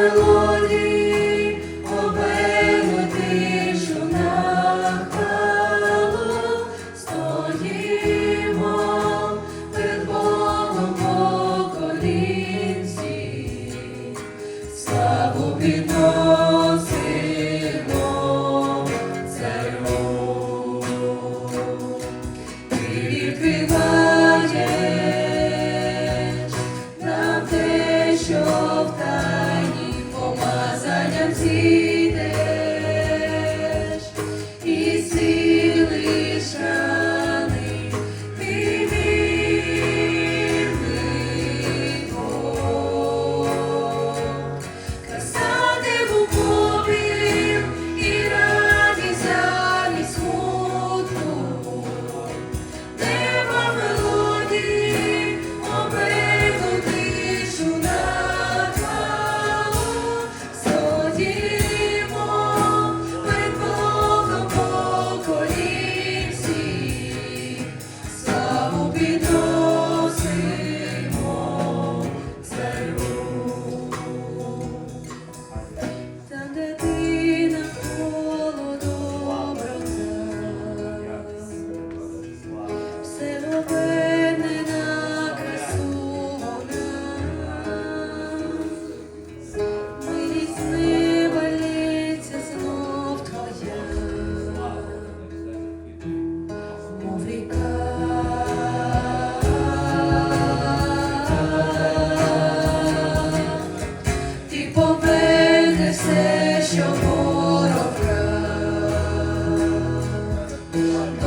Hallelujah.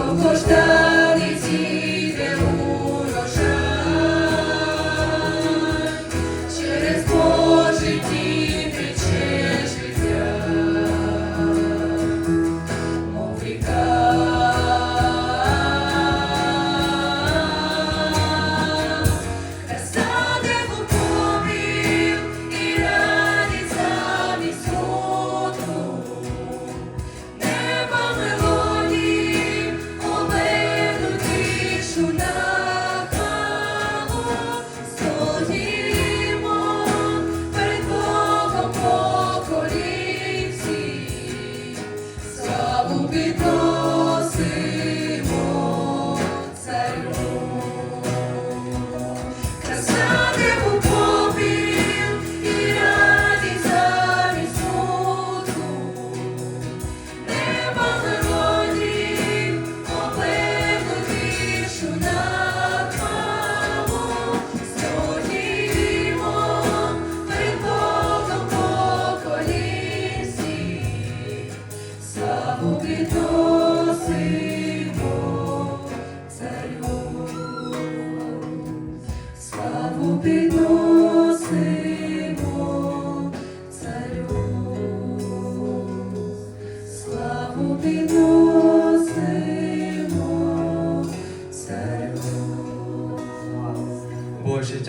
Santo Deus.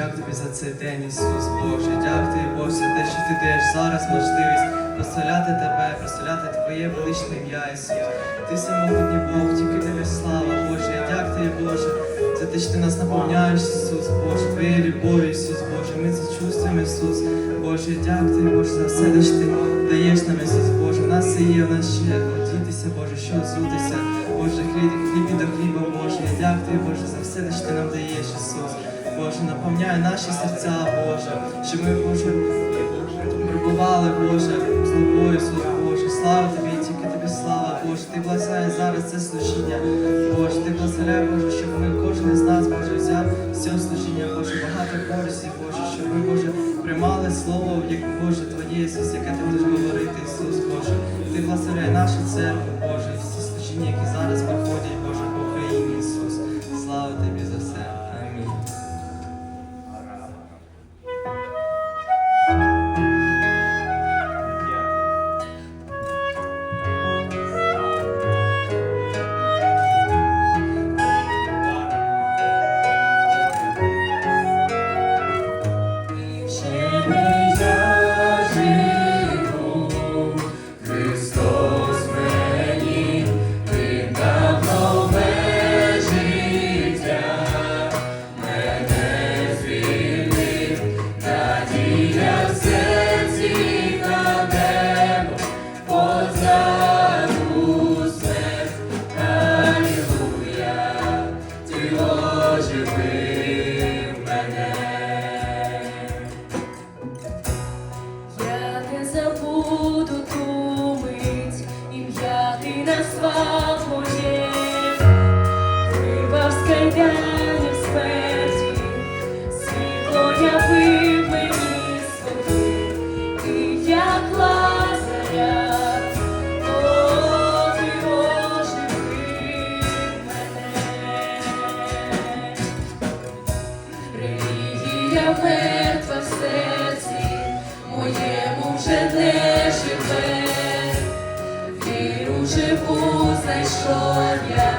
Дякую тобі за цей день, Ісус, Боже, дякую Боже, за те, що ти даєш зараз можливість прославляти тебе, прославляти Твоє величне ім'я, Ісус. Ти самотній Бог, тільки тобі слава, Боже. Я дякую Боже, за те, що ти нас наповняєш, Ісус, Боже, Твоєю любов'ю, Ісус, Боже. Ми це чувствуємо, Ісус. Боже, дякую Боже, за все, що ти даєш нам, Ісус, Боже. У нас є, у нас ще дітися, Боже, що зутися, Боже, хліб, хліб і до хліба, Боже. Я дякую Боже, за все, що ти нам даєш, Ісус. Боже, наповняй наші серця, Боже, щоб ми, Боже, прибували, Боже, з тобою, Ісус, Боже. Слава тобі, тільки тобі слава, Боже. Ти благословляй зараз це служіння, Боже. Ти благословляй, Боже, щоб ми, кожен із нас, Боже, взяв з цього служіння, Боже, багато користі, Боже, щоб ми, Боже, приймали слово, як Боже, Твоє, Ісус, яке ти будеш говорити, Ісус, Боже. Ти благословляй нашу церкву, Боже, всі служіння, які зараз проходять, оживив Релігія мертва в серці, моєму вже не живе, віру живу знайшов я,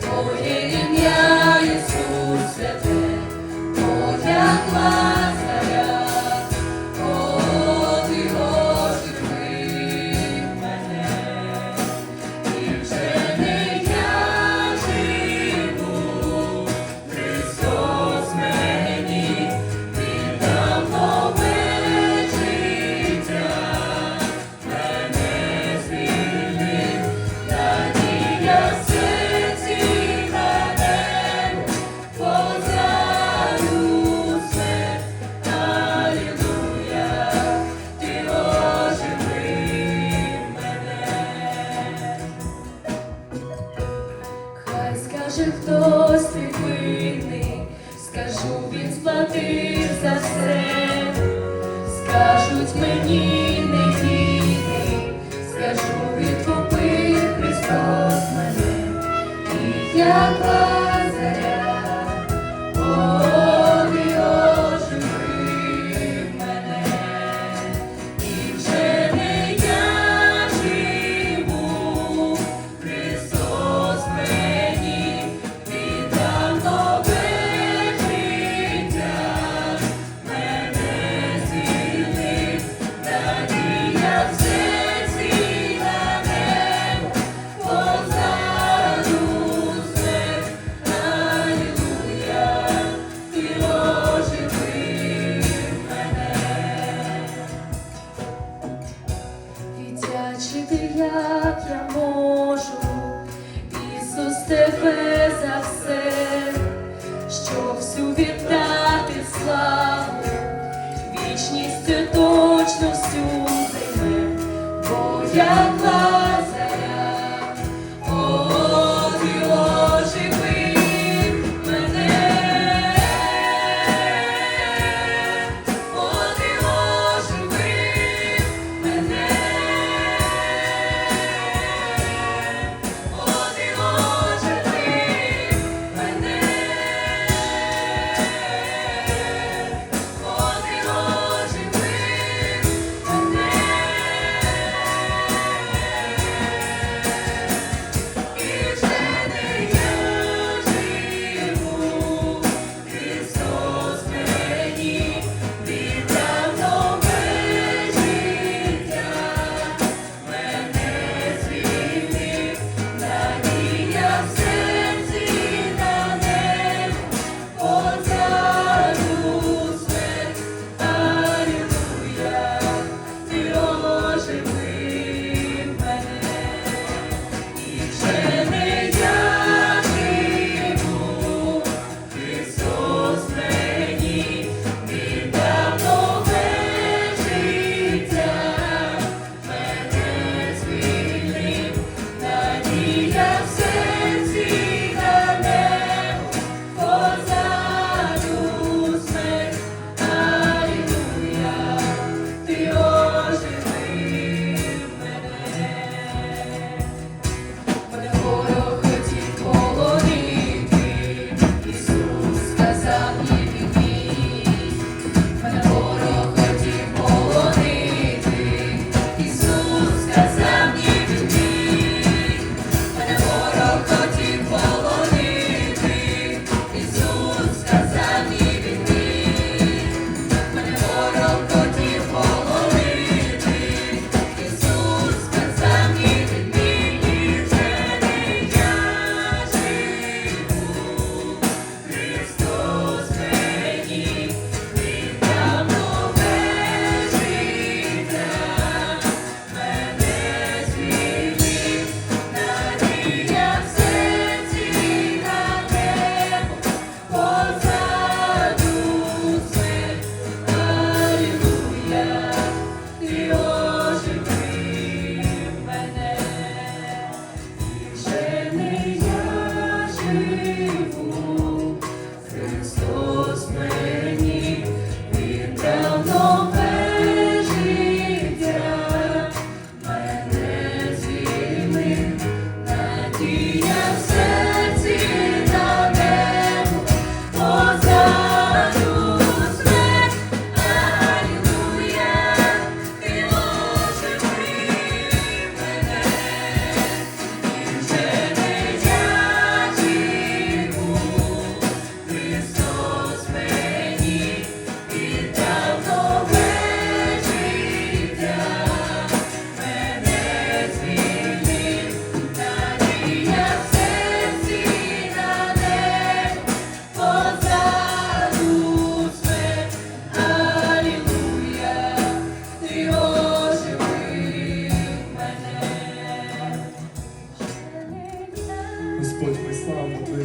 Твоє ім'я Ісус святе, Твоя Лазаря, Хай хтось ти винний, скажу він сплатив за все, скажуть мені як я можу, Ісус тебе за все, що всю віддати славу, вічність це точно всю займе, бо я.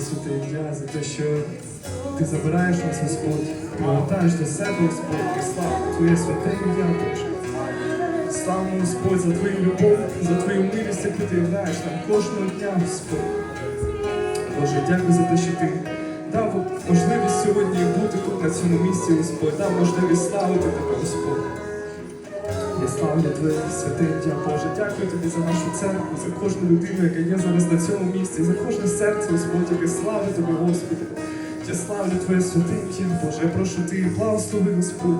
Твоє святе ім'я за те, що Ти забираєш нас, Господь, повертаєш до себе, Господь, і славимо Твоє святе ім'я, Боже. Славимо, Господь, за Твою любов, за Твою милість, яку Ти являєш нам кожного дня, Господь. Боже, дякую за те, що Ти дав можливість сьогодні бути тут, на цьому місці, Господь, дав можливість славити Тебе, Господь. Я славлю Твоє святе Боже. Дякую тобі за нашу церкву, за кожну людину, яка є зараз на цьому місці, за кожне серце, Господь, яке славить Тебе, Господи. Я славлю Твоє святе Боже. Я прошу Ти благослови, Господь.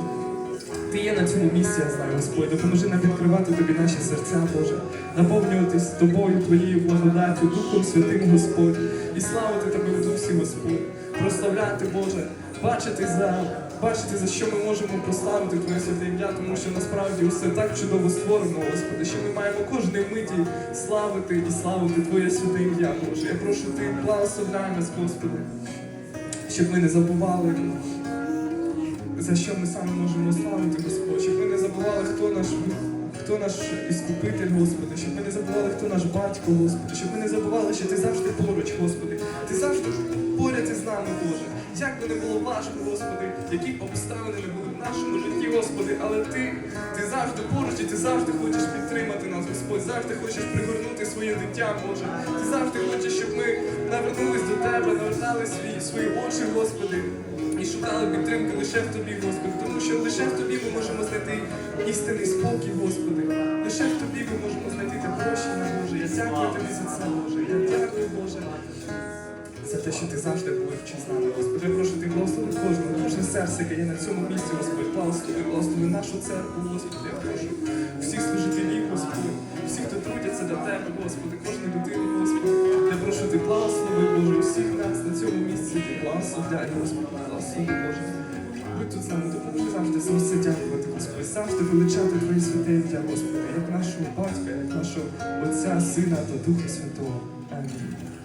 Ти є на цьому місці, я знаю, Господь. Допоможи нам відкривати тобі наші серця, Боже, наповнюватись тобою, Твоєю благодаттю, Духом Святим, Господь, і славити Тебе в дусі, Господь, прославляти, Боже, бачити за, бачити, за що ми можемо прославити Твоє святе ім'я, тому що насправді все так чудово створено, Господи, що ми маємо кожної миті славити і славити Твоє святе ім'я, Боже. Я прошу Ти, благословляй нас, Господи, щоб ми не забували за що ми саме можемо славити, Господь, щоб ми не забували, хто наш, хто наш іскупитель, Господи, щоб ми не забували, хто наш батько, Господи, щоб ми не забували, що ти завжди поруч, Господи. Ти завжди поряд із нами, Боже. Як би не було важко, Господи, які обставини не були в нашому житті, Господи, але ти, ти завжди поруч і ти завжди хочеш підтримати нас, Господь, завжди хочеш пригорнути своє дитя, Боже. Ти завжди хочеш, щоб ми навернулись до Тебе, навертали свої, свої очі, Господи, і шукали підтримки лише в Тобі, Господи, тому що лише в Тобі ми можемо знайти істинний спокій, Господи. Лише в Тобі ми можемо знайти те прощення, Боже. Я дякую Тобі за це, Боже. Я дякую, Боже за те, що ти завжди поруч з нами, серце, яке є на цьому місці, Господь, благослови, благослови нашу церкву, Господи. Я прошу всіх служителів, Господи, всіх, хто трудяться до Тебе, Господи, кожну людину, Господи. Я прошу ти благослови, Боже, усіх нас на цьому місці, ти благословляй, Господи, благослови, Боже. Будь тут з нами допоможи завжди за все дякувати, Господи, завжди величати Твоє святе ім'я, Господи, як нашого батька, як нашого Отця, Сина та Духа Святого. Амінь.